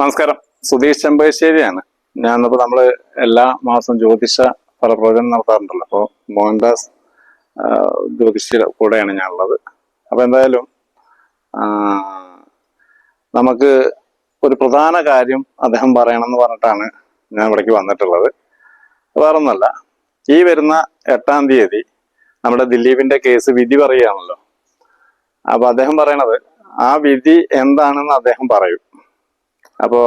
നമസ്കാരം. സുധീഷ് ചെമ്പകശ്ശേരിയാണ്. ഞാനിപ്പോ നമ്മൾ എല്ലാ മാസം ജ്യോതിഷ ഫലപ്രവചനം നടത്താറുണ്ടല്ലോ. അപ്പോൾ മോഹൻദാസ് ജ്യോതിഷ കൂടെയാണ് ഞാനുള്ളത്. അപ്പൊ എന്തായാലും നമുക്ക് ഒരു പ്രധാന കാര്യം അദ്ദേഹം പറയണമെന്ന് പറഞ്ഞിട്ടാണ് ഞാൻ ഇവിടേക്ക് വന്നിട്ടുള്ളത്. വേറൊന്നല്ല ഈ വരുന്ന എട്ടാം തീയതി നമ്മുടെ ദിലീപിന്റെ കേസ് വിധി പറയുകയാണല്ലോ. അപ്പൊ അദ്ദേഹം പറയണത് ആ വിധി എന്താണെന്ന് അദ്ദേഹം പറയും. അപ്പോ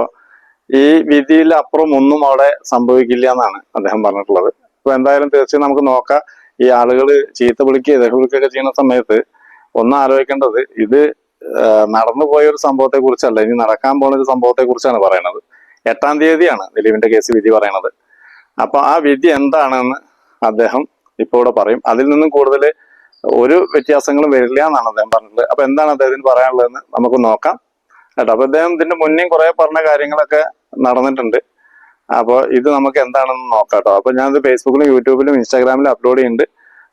ഈ വിധിയിൽ അപ്പുറം ഒന്നും അവിടെ സംഭവിക്കില്ല എന്നാണ് അദ്ദേഹം പറഞ്ഞിട്ടുള്ളത്. അപ്പൊ എന്തായാലും തീർച്ചയായും നമുക്ക് നോക്കാം. ഈ ആളുകൾ ചീത്ത വിളിക്കുക ഇതേ വിളിക്കുകയൊക്കെ ചെയ്യുന്ന സമയത്ത് ഒന്ന് ആലോചിക്കേണ്ടത് ഇത് നടന്നു പോയ ഒരു സംഭവത്തെ കുറിച്ചല്ല ഇനി നടക്കാൻ പോകുന്ന ഒരു സംഭവത്തെ കുറിച്ചാണ് പറയണത് എട്ടാം തീയതിയാണ് ദിലീപിന്റെ കേസ് വിധി പറയണത് അപ്പൊ ആ വിധി എന്താണെന്ന് അദ്ദേഹം ഇപ്പോൾ ഇവിടെ പറയും. അതിൽ നിന്നും കൂടുതൽ ഒരു വ്യത്യാസങ്ങളും വരില്ല എന്നാണ് അദ്ദേഹം പറഞ്ഞത് അപ്പൊ എന്താണ് അദ്ദേഹത്തിന് പറയാനുള്ളതെന്ന് നമുക്ക് നോക്കാം. കേട്ടോ. അപ്പൊ അദ്ദേഹം ഇതിന്റെ മുന്നേ കുറെ പറഞ്ഞ കാര്യങ്ങളൊക്കെ നടന്നിട്ടുണ്ട്. അപ്പോൾ ഇത് നമുക്ക് എന്താണെന്ന് നോക്കാം കേട്ടോ. അപ്പൊ ഞാനിത് ഫേസ്ബുക്കിലും യൂട്യൂബിലും ഇൻസ്റ്റാഗ്രാമിലും അപ്ലോഡ് ചെയ്യുന്നുണ്ട്.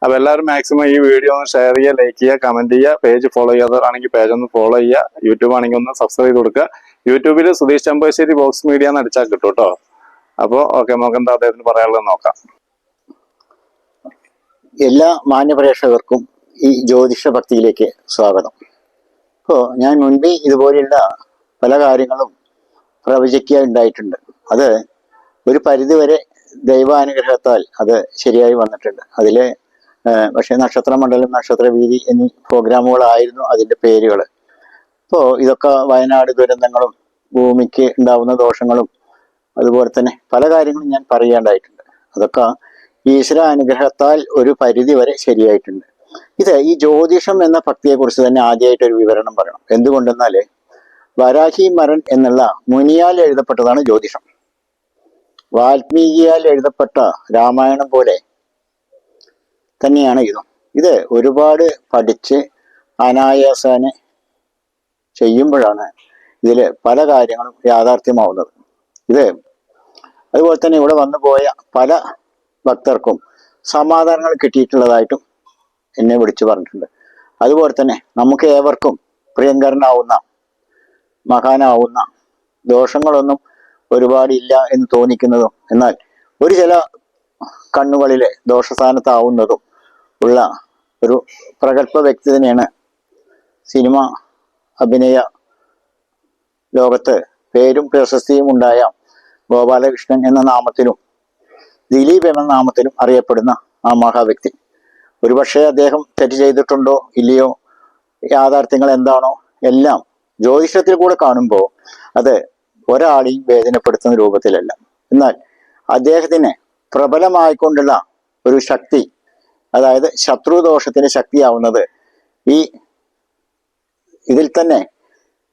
അപ്പൊ എല്ലാവരും മാക്സിമം ഈ വീഡിയോ ഒന്ന് ഷെയർ ചെയ്യുക ലൈക്ക് ചെയ്യുക കമന്റ് ചെയ്യുക പേജ് ഫോളോ ചെയ്യാത്തവരാണെങ്കിൽ പേജ് ഒന്ന് ഫോളോ ചെയ്യുക യൂട്യൂബ് ആണെങ്കിൽ ഒന്ന് സബ്സ്ക്രൈബ് ചെയ്ത് കൊടുക്കുക. യൂട്യൂബിൽ സുധീഷ് ചമ്പശ്ശേരി ബോക്സ് മീഡിയ എന്ന് അടിച്ചാൽ കിട്ടും കേട്ടോ. അപ്പോൾ ഓക്കെ നമുക്ക് എന്താ അദ്ദേഹത്തിന് പറയാനുള്ളത് നോക്കാം. എല്ലാ മാന്യപ്രേക്ഷകർക്കും ഈ ജ്യോതിഷ ഭക്തിയിലേക്ക് സ്വാഗതം. ഇപ്പോൾ ഞാൻ മുൻപേ ഇതുപോലെയുള്ള പല കാര്യങ്ങളും പ്രവചിക്കുകയുണ്ടായിട്ടുണ്ട് അത് ഒരു പരിധിവരെ ദൈവാനുഗ്രഹത്താൽ അത് ശരിയായി വന്നിട്ടുണ്ട്. അതിൽ പക്ഷേ നക്ഷത്രമണ്ഡലം നക്ഷത്രവീതി എന്നീ പ്രോഗ്രാമുകളായിരുന്നു അതിന്റെ പേരുകൾ ഇപ്പോൾ ഇതൊക്കെ വയനാട് ദുരന്തങ്ങളും ഭൂമിക്ക് ഉണ്ടാവുന്ന ദോഷങ്ങളും അതുപോലെ തന്നെ പല കാര്യങ്ങളും ഞാൻ പറയേണ്ടായിട്ടുണ്ട്. അതൊക്കെ ഈശ്വര അനുഗ്രഹത്താൽ ഒരു പരിധി വരെ ശരിയായിട്ടുണ്ട്. ഇത് ഈ ജ്യോതിഷം എന്ന ഭക്തിയെക്കുറിച്ച് തന്നെ ആദ്യമായിട്ട് ഒരു വിവരണം പറയണം. എന്തുകൊണ്ടെന്നാൽ വരാഹി മരൻ എന്നുള്ള മുനിയാൽ എഴുതപ്പെട്ടതാണ് ജ്യോതിഷം. വാൽമീകിയാൽ എഴുതപ്പെട്ട രാമായണം പോലെ തന്നെയാണ് ഇതും. ഇത് ഒരുപാട് പഠിച്ച് അനായാസാനെ ചെയ്യുമ്പോഴാണ് ഇതിൽ പല കാര്യങ്ങളും യാഥാർത്ഥ്യമാവുന്നത്. ഇത് അതുപോലെ തന്നെ ഇവിടെ വന്നു പോയ പല ഭക്തർക്കും സമാധാനങ്ങൾ കിട്ടിയിട്ടുള്ളതായിട്ടും എന്നെ വിളിച്ചു പറഞ്ഞിട്ടുണ്ട്. അതുപോലെ തന്നെ നമുക്ക് ഏവർക്കും പ്രിയങ്കരനാവുന്ന മഹാനാവുന്ന ദോഷങ്ങളൊന്നും ഒരുപാടില്ല എന്ന് തോന്നിക്കുന്നതും. എന്നാൽ ഒരു ചില കണ്ണുകളിലെ ദോഷസ്ഥാനത്താവുന്നതും ഉള്ള ഒരു പ്രഗത്ഭ വ്യക്തി തന്നെയാണ് സിനിമ അഭിനയ ലോകത്ത് പേരും പ്രശസ്തിയും ഉണ്ടായ ഗോപാലകൃഷ്ണൻ എന്ന നാമത്തിലും ദിലീപ് എന്ന നാമത്തിലും അറിയപ്പെടുന്ന ആ മഹാവ്യക്തി. ഒരുപക്ഷെ അദ്ദേഹം തെറ്റ് ചെയ്തിട്ടുണ്ടോ ഇല്ലയോ യാഥാർത്ഥ്യങ്ങൾ എന്താണോ എല്ലാം ജ്യോതിഷത്തിൽ കൂടെ കാണുമ്പോൾ അത് ഒരാളെയും വേദനപ്പെടുത്തുന്ന രൂപത്തിലല്ല. എന്നാൽ അദ്ദേഹത്തിന് പ്രബലമായിക്കൊണ്ടുള്ള ഒരു ശക്തി അതായത് ശത്രുദോഷത്തിന് ശക്തിയാവുന്നത് ഈ ഇതിൽ തന്നെ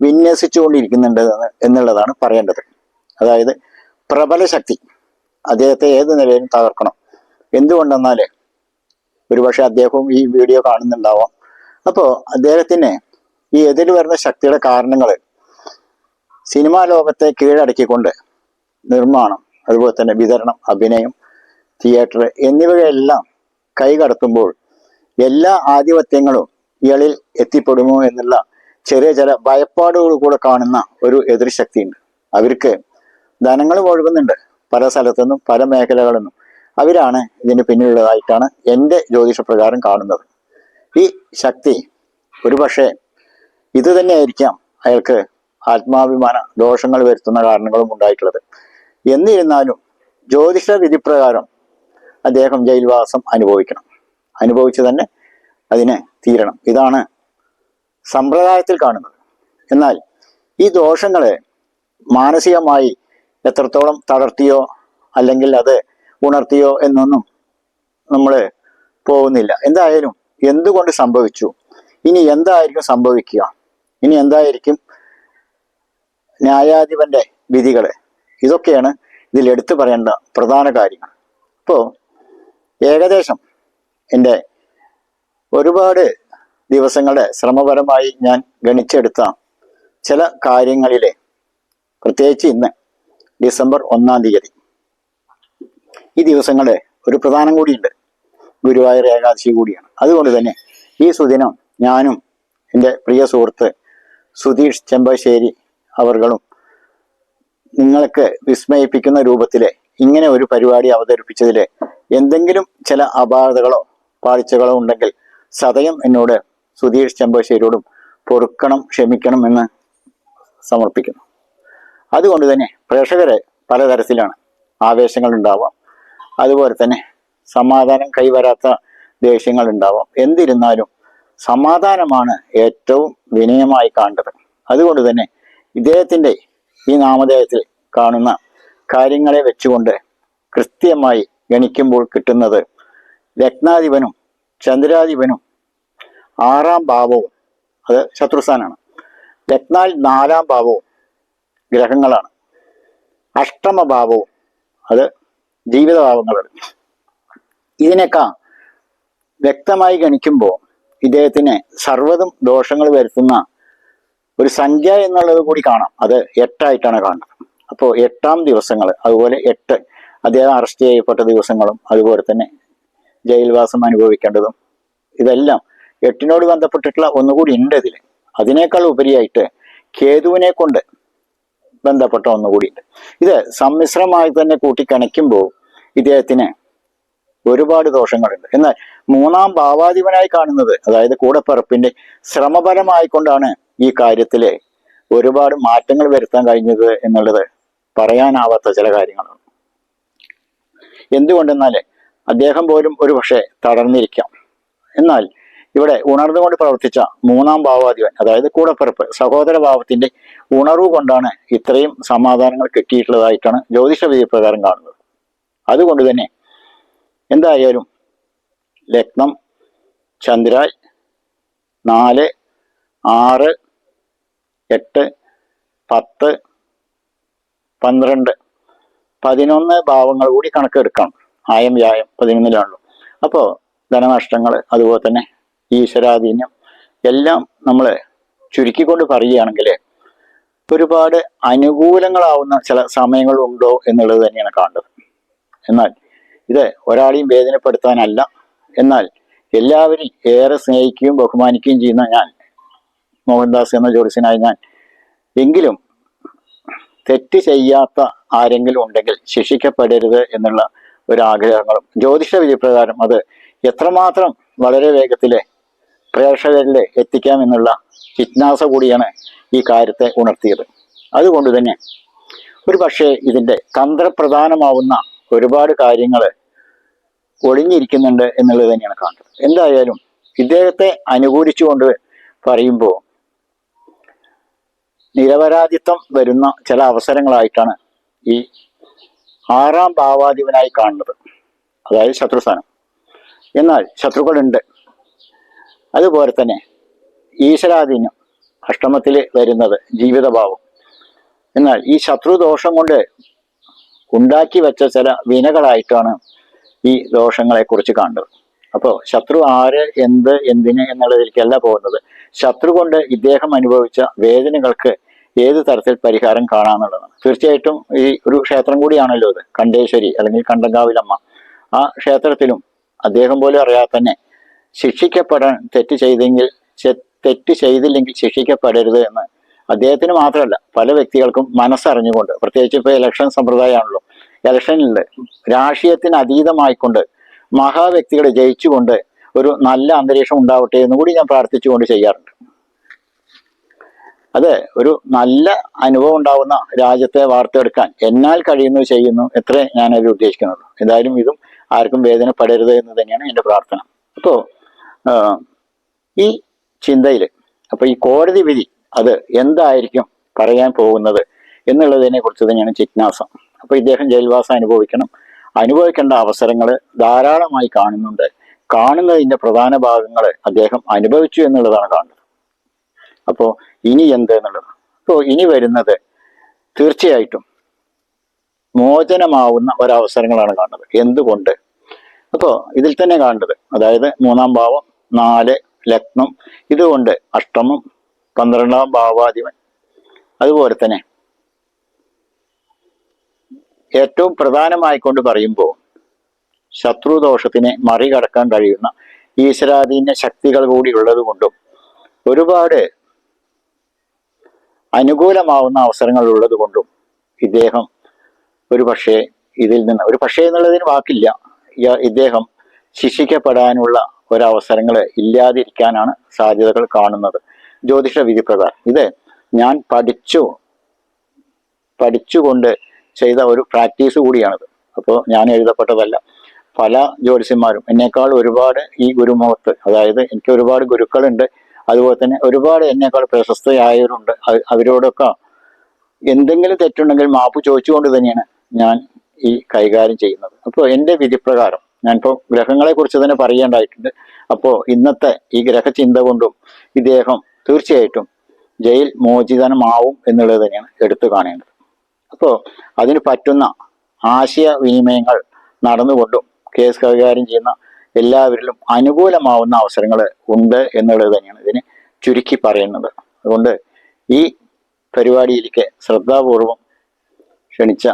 വിന്യസിച്ചുകൊണ്ടിരിക്കുന്നുണ്ട് എന്ന് എന്നുള്ളതാണ് പറയേണ്ടത്. അതായത് പ്രബല ശക്തി അദ്ദേഹത്തെ ഏത് നിലയിലും തകർക്കണം. എന്തുകൊണ്ടെന്നാൽ ഒരുപക്ഷെ അദ്ദേഹവും ഈ വീഡിയോ കാണുന്നുണ്ടാവാം. അപ്പോൾ അദ്ദേഹത്തിന് ഈ എതിര് വരുന്ന ശക്തിയുടെ കാരണങ്ങൾ സിനിമാ ലോകത്തെ കീഴടക്കിക്കൊണ്ട് നിർമ്മാണം അതുപോലെ തന്നെ വിതരണം അഭിനയം തിയേറ്റർ എന്നിവയെല്ലാം കൈകടത്തുമ്പോൾ എല്ലാ ആധിപത്യങ്ങളും ഇയാളിൽ എത്തിപ്പെടുമോ എന്നുള്ള ചെറിയ ചില ഭയപ്പാടുകൾ കൂടെ കാണുന്ന ഒരു എതിർശക്തിയുണ്ട് അവർക്ക് ധനങ്ങൾ ഒഴുകുന്നുണ്ട് പല സ്ഥലത്തുനിന്നും പല മേഖലകളിൽ നിന്നും അവരാണ് ഇതിന് പിന്നിലുള്ളതായിട്ടാണ് എന്റെ ജ്യോതിഷപ്രകാരം കാണുന്നത്. ഈ ശക്തി ഒരുപക്ഷെ ഇത് തന്നെയായിരിക്കാം അയാൾക്ക് ആത്മാഭിമാന ദോഷങ്ങൾ വരുത്തുന്ന കാരണങ്ങളും ഉണ്ടായിട്ടുള്ളത്. എന്നിരുന്നാലും ജ്യോതിഷ വിധിപ്രകാരം അദ്ദേഹം ജയിൽവാസം അനുഭവിക്കണം. അനുഭവിച്ച് തന്നെ അതിനെ തീരണം. ഇതാണ് സമ്പ്രദായത്തിൽ കാണുന്നത്. എന്നാൽ ഈ ദോഷങ്ങളെ മാനസികമായി എത്രത്തോളം തളർത്തിയോ അല്ലെങ്കിൽ അത് ഉണർത്തിയോ എന്നൊന്നും നമ്മൾ പോകുന്നില്ല. എന്തായാലും എന്തുകൊണ്ട് സംഭവിച്ചു? ഇനി എന്തായിരിക്കും സംഭവിക്കുക? ഇനി എന്തായിരിക്കും ന്യായാധിപന്റെ വിധികൾ ഇതൊക്കെയാണ് ഇതിൽ എടുത്തു പറയേണ്ട പ്രധാന കാര്യങ്ങൾ. ഇപ്പോൾ ഏകദേശം എന്റെ ഒരുപാട് ദിവസങ്ങളുടെ ശ്രമപരമായി ഞാൻ ഗണിച്ചെടുത്ത ചില കാര്യങ്ങളിലെ പ്രത്യേകിച്ച് ഇന്ന് ഡിസംബർ ഒന്നാം തീയതി ഈ ദിവസങ്ങളെ ഒരു പ്രധാനം കൂടിയുണ്ട്. ഗുരുവായൂർ ഏകാദശി കൂടിയാണ്. അതുകൊണ്ട് തന്നെ ഈ സുദിനം ഞാനും എന്റെ പ്രിയ സുഹൃത്ത് സുധീഷ് ചെമ്പശ്ശേരി അവർകളും നിങ്ങൾക്ക് വിസ്മയിപ്പിക്കുന്ന രൂപത്തിൽ ഇങ്ങനെ ഒരു പരിപാടി അവതരിപ്പിച്ചതിൽ എന്തെങ്കിലും ചില അപാകതകളോ പാളിച്ചകളോ ഉണ്ടെങ്കിൽ സതയം എന്നോട് സുധീഷ് ചെമ്പശ്ശേരിയോടും പൊറുക്കണം ക്ഷമിക്കണം എന്ന് സമർപ്പിക്കുന്നു. അതുകൊണ്ട് തന്നെ പ്രേക്ഷകരെ പലതരത്തിലാണ് ആവേശങ്ങൾ ഉണ്ടാവാം. അതുപോലെ തന്നെ സമാധാനം കൈവരാത്ത ദേഷ്യങ്ങൾ ഉണ്ടാവാം. എന്നിരുന്നാലും സമാധാനമാണ് ഏറ്റവും വിനയമായി കാണേണ്ടത്. അതുകൊണ്ട് തന്നെ ഇദ്ദേഹത്തിന്റെ ഈ നാമധേയത്തിൽ കാണുന്ന കാര്യങ്ങളെ വെച്ചുകൊണ്ട് കൃത്യമായി ഗണിക്കുമ്പോൾ കിട്ടുന്നത് ലഗ്നാധിപനും ചന്ദ്രാധിപനും ആറാം ഭാവവും അത് ശത്രുസ്ഥാനാണ്. ലഗ്നാൽ നാലാം ഭാവവും ഗ്രഹങ്ങളാണ്. അഷ്ടമ ഭാവവും അത് ജീവിതഭാവങ്ങളാണ്. ഇതിനൊക്കെ വ്യക്തമായി ഗണിക്കുമ്പോൾ ഇദ്ദേഹത്തിന് സർവതും ദോഷങ്ങൾ വരുത്തുന്ന ഒരു സംഖ്യ എന്നുള്ളത് കൂടി കാണാം. അത് എട്ടായിട്ടാണ് കാണുന്നത്. അപ്പോൾ എട്ടാം ദിവസങ്ങൾ അതുപോലെ എട്ട് അദ്ദേഹം അറസ്റ്റ് ചെയ്യപ്പെട്ട ദിവസങ്ങളും അതുപോലെ തന്നെ ജയിൽവാസം അനുഭവിക്കേണ്ടതും ഇതെല്ലാം എട്ടിനോട് ബന്ധപ്പെട്ടിട്ടുള്ള ഒന്നുകൂടി ഉണ്ട് ഇതിൽ അതിനേക്കാൾ ഉപരിയായിട്ട് കേതുവിനെ കൊണ്ട് ബന്ധപ്പെട്ട ഒന്നുകൂടി ഉണ്ട്. ഇത് സമ്മിശ്രമായി തന്നെ കൂട്ടിക്കണയ്ക്കുമ്പോൾ ഇദ്ദേഹത്തിന് ഒരുപാട് ദോഷങ്ങളുണ്ട്. എന്നാൽ മൂന്നാം ഭാവാധിപനായി കാണുന്നത് അതായത് കൂടപ്പിറപ്പിന്റെ ശ്രമപരമായിക്കൊണ്ടാണ് ഈ കാര്യത്തിൽ ഒരുപാട് മാറ്റങ്ങൾ വരുത്താൻ കഴിഞ്ഞത് എന്നുള്ളത് പറയാനാവാത്ത ചില കാര്യങ്ങളാണ്. എന്തുകൊണ്ടെന്നാൽ അദ്ദേഹം പോലും ഒരു പക്ഷേ തളർന്നിരിക്കാം. എന്നാൽ ഇവിടെ ഉണർന്നുകൊണ്ട് പ്രവർത്തിച്ച മൂന്നാം ഭാവാധിപൻ അതായത് കൂടപ്പിറപ്പ് സഹോദര ഭാവത്തിന്റെ ഉണർവ് കൊണ്ടാണ് ഇത്രയും സമാധാനങ്ങൾ കിട്ടിയിട്ടുള്ളതായിട്ടാണ് ജ്യോതിഷ വിധി പ്രകാരം കാണുന്നത്. അതുകൊണ്ട് തന്നെ എന്തായാലും ലഗ്നം ചന്ദ്രാൽ നാല് ആറ് എട്ട് പത്ത് പന്ത്രണ്ട്. പതിനൊന്ന് ഭാവങ്ങൾ കൂടി കണക്കെടുക്കണം. ആയം വ്യായം പതിനൊന്നിലാണല്ലോ അപ്പോൾ ധനനഷ്ടങ്ങൾ അതുപോലെ തന്നെ ഈശ്വരാധീനം എല്ലാം നമ്മൾ ചുരുക്കിക്കൊണ്ട് പറയുകയാണെങ്കിൽ ഒരുപാട് അനുകൂലങ്ങളാവുന്ന ചില സമയങ്ങളുണ്ടോ എന്നുള്ളത് തന്നെയാണ് കാണേണ്ടത് എന്നാൽ ഇത് ഒരാളെയും വേദനപ്പെടുത്താനല്ല. എന്നാൽ എല്ലാവരും ഏറെ സ്നേഹിക്കുകയും ബഹുമാനിക്കുകയും ചെയ്യുന്ന ഞാൻ മോഹൻദാസ് എന്ന ജോലിസിനായി ഞാൻ. എങ്കിലും തെറ്റ് ചെയ്യാത്ത ആരെങ്കിലും ഉണ്ടെങ്കിൽ ശിക്ഷിക്കപ്പെടരുത് എന്നുള്ള ഒരു ആഗ്രഹങ്ങളും ജ്യോതിഷ വിധി പ്രകാരം അത് എത്രമാത്രം വളരെ വേഗത്തിൽ പ്രേക്ഷകരിൽ എത്തിക്കാം എന്നുള്ള ജിജ്ഞാസ കൂടിയാണ് ഈ കാര്യത്തെ ഉണർത്തിയത്. അതുകൊണ്ട് തന്നെ ഒരു പക്ഷേ ഇതിന്റെ തന്ത്രപ്രധാനമാവുന്ന ഒരുപാട് കാര്യങ്ങൾ ഒളിഞ്ഞിരിക്കുന്നുണ്ട് എന്നുള്ളത് തന്നെയാണ് കാണുന്നത്. എന്തായാലും ഇദ്ദേഹത്തെ അനുകൂലിച്ചുകൊണ്ട് പറയുമ്പോൾ നിരപരാധിത്വം വരുന്ന ചില അവസരങ്ങളായിട്ടാണ് ഈ ആറാം ഭാവാധിപനായി കാണുന്നത്. അതായത് ശത്രുസ്ഥാനം. എന്നാൽ ശത്രുക്കളുണ്ട്. അതുപോലെ തന്നെ ഈശ്വരാധീനം അഷ്ടമത്തിൽ വരുന്നത് ജീവിതഭാവം. എന്നാൽ ഈ ശത്രുദോഷം കൊണ്ട് ഉണ്ടാക്കി വെച്ച ചില വിനകളായിട്ടാണ് ഈ ദോഷങ്ങളെ കുറിച്ച് കാണുന്നത്. അപ്പോൾ ശത്രു ആര് എന്ത് എന്തിന് എന്നുള്ളതിലേക്കല്ല പോകുന്നത്. ശത്രു കൊണ്ട് ഇദ്ദേഹം അനുഭവിച്ച വേദനകൾക്ക് ഏത് തരത്തിൽ പരിഹാരം കാണാന്നുള്ളതാണ് തീർച്ചയായിട്ടും ഈ ഒരു ക്ഷേത്രം കൂടിയാണല്ലോ ഇത്. കണ്ടേശ്വരി അല്ലെങ്കിൽ കണ്ടങ്കാവിലമ്മ. ആ ക്ഷേത്രത്തിലും അദ്ദേഹം പോലും അറിയാതെ തന്നെ ശിക്ഷിക്കപ്പെടാൻ തെറ്റ് ചെയ്തെങ്കിൽ തെറ്റ് ചെയ്തില്ലെങ്കിൽ ശിക്ഷിക്കപ്പെടരുത് എന്ന് അദ്ദേഹത്തിന് മാത്രമല്ല പല വ്യക്തികൾക്കും മനസ്സറിഞ്ഞുകൊണ്ട് പ്രത്യേകിച്ച് ഇപ്പോൾ ഇലക്ഷൻ സമ്പ്രദായമാണല്ലോ ഇലക്ഷനിൽ രാഷ്ട്രീയത്തിന് അതീതമായിക്കൊണ്ട് മഹാവ്യക്തികളെ ജയിച്ചുകൊണ്ട് ഒരു നല്ല അന്തരീക്ഷം ഉണ്ടാവട്ടെ എന്ന് കൂടി ഞാൻ പ്രാർത്ഥിച്ചുകൊണ്ട് ചെയ്യാറുണ്ട്. അത് ഒരു നല്ല അനുഭവം ഉണ്ടാവുന്ന രാജ്യത്തെ വാർത്തെടുക്കാൻ എന്നാൽ കഴിയുന്നു ചെയ്യുന്നു എത്ര ഞാനതിൽ ഉദ്ദേശിക്കുന്നുള്ളൂ. എന്തായാലും ഇതും ആർക്കും വേദനപ്പെടരുത് എന്ന് തന്നെയാണ് എന്റെ പ്രാർത്ഥന. അപ്പോൾ ഈ ചിന്തയിൽ അപ്പോൾ ഈ കോടതി വിധി അത് എന്തായിരിക്കും പറയാൻ പോകുന്നത് എന്നുള്ളതിനെ കുറിച്ച് തന്നെയാണ് ജിജ്ഞാസം. അപ്പോൾ ഇദ്ദേഹം ജയിൽവാസം അനുഭവിക്കണം. അനുഭവിക്കേണ്ട അവസരങ്ങൾ ധാരാളമായി കാണുന്നുണ്ട്. കാണുന്നതിന്റെ പ്രധാന ഭാഗങ്ങൾ അദ്ദേഹം അനുഭവിച്ചു എന്നുള്ളതാണ് കാണുന്നത്. അപ്പോൾ ഇനി എന്ത് എന്നുള്ളത്? അപ്പോൾ ഇനി വരുന്നത് തീർച്ചയായിട്ടും മോചനമാവുന്ന ഒരവസരങ്ങളാണ് കാണുന്നത്. എന്തുകൊണ്ട്? അപ്പോൾ ഇതിൽ തന്നെ കാണുന്നത്. അതായത് മൂന്നാം ഭാവം നാല് ലഗ്നം. ഇതുകൊണ്ട് അഷ്ടമം പന്ത്രണ്ടാം ഭാവാധിപൻ. അതുപോലെ തന്നെ ഏറ്റവും പ്രധാനമായിക്കൊണ്ട് പറയുമ്പോൾ ശത്രുദോഷത്തിനെ മറികടക്കാൻ കഴിയുന്ന ഈശ്വരാധീന ശക്തികൾ കൂടി ഉള്ളത് കൊണ്ടും ഒരുപാട് അനുകൂലമാവുന്ന അവസരങ്ങൾ ഉള്ളത് കൊണ്ടും ഇദ്ദേഹം ഒരു പക്ഷേ ഇതിൽ നിന്ന് ഒരു പക്ഷേ എന്നുള്ളതിന് വാക്കില്ല. ഇദ്ദേഹം ശിക്ഷിക്കപ്പെടാനുള്ള ഒരവസരങ്ങൾ ഇല്ലാതിരിക്കാനാണ് സാധ്യതകൾ കാണുന്നത്. ജ്യോതിഷ വിധിപ്രകാരം. ഇത് ഞാൻ പഠിച്ചു പഠിച്ചുകൊണ്ട് ചെയ്ത ഒരു പ്രാക്ടീസ് കൂടിയാണത്. അപ്പോൾ ഞാൻ എഴുതപ്പെട്ടതല്ല. പല ജ്യോതിഷന്മാരും എന്നേക്കാൾ ഒരുപാട് ഈ ഗുരുമുഖത്ത് അതായത് എനിക്ക് ഒരുപാട് ഗുരുക്കളുണ്ട്. അതുപോലെ തന്നെ ഒരുപാട് എന്നേക്കാൾ പ്രശസ്തയായവരുണ്ട്. അവ- അവരോടൊക്കെ എന്തെങ്കിലും തെറ്റുണ്ടെങ്കിൽ മാപ്പ് ചോദിച്ചുകൊണ്ട് തന്നെയാണ് ഞാൻ ഈ കൈകാര്യം ചെയ്യുന്നത്. അപ്പോൾ എന്റെ വിധിപ്രകാരം ഞാനിപ്പോൾ ഗ്രഹങ്ങളെ കുറിച്ച് തന്നെ പറയേണ്ടായിട്ടുണ്ട് അപ്പോൾ ഇന്നത്തെ ഈ ഗ്രഹചിന്ത കൊണ്ടും ഇദ്ദേഹം തീർച്ചയായിട്ടും ജയിൽ മോചിതനമാവും എന്നുള്ളത് തന്നെയാണ് എടുത്തു കാണേണ്ടത്. അപ്പോൾ അതിന് പറ്റുന്ന ആശയവിനിമയങ്ങൾ നടന്നുകൊണ്ടും കേസ് കൈകാര്യം ചെയ്യുന്ന എല്ലാവരിലും അനുകൂലമാവുന്ന അവസരങ്ങൾ ഉണ്ട് എന്നുള്ളത് തന്നെയാണ് ഇതിന് ചുരുക്കി പറയുന്നത്. അതുകൊണ്ട് ഈ പരിപാടിയിലേക്ക് ശ്രദ്ധാപൂർവം ക്ഷണിച്ച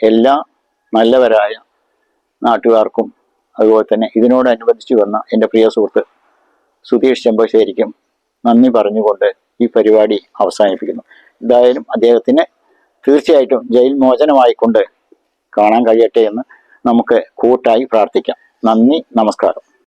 എല്ലാ നല്ലവരായ നാട്ടുകാർക്കും അതുപോലെ തന്നെ ഇതിനോടനുബന്ധിച്ച് വന്ന എന്റെ പ്രിയ സുഹൃത്ത് സുധീഷ് ചെമ്പശ്ശേരിക്കും നന്ദി പറഞ്ഞുകൊണ്ട് ഈ പരിപാടി അവസാനിപ്പിക്കുന്നു. എന്തായാലും അദ്ദേഹത്തിന് തീർച്ചയായിട്ടും ജയിൽ മോചനമായിക്കൊണ്ട് കാണാൻ കഴിയട്ടെ എന്ന് നമുക്ക് കൂട്ടായി പ്രാർത്ഥിക്കാം. നന്ദി നമസ്കാരം.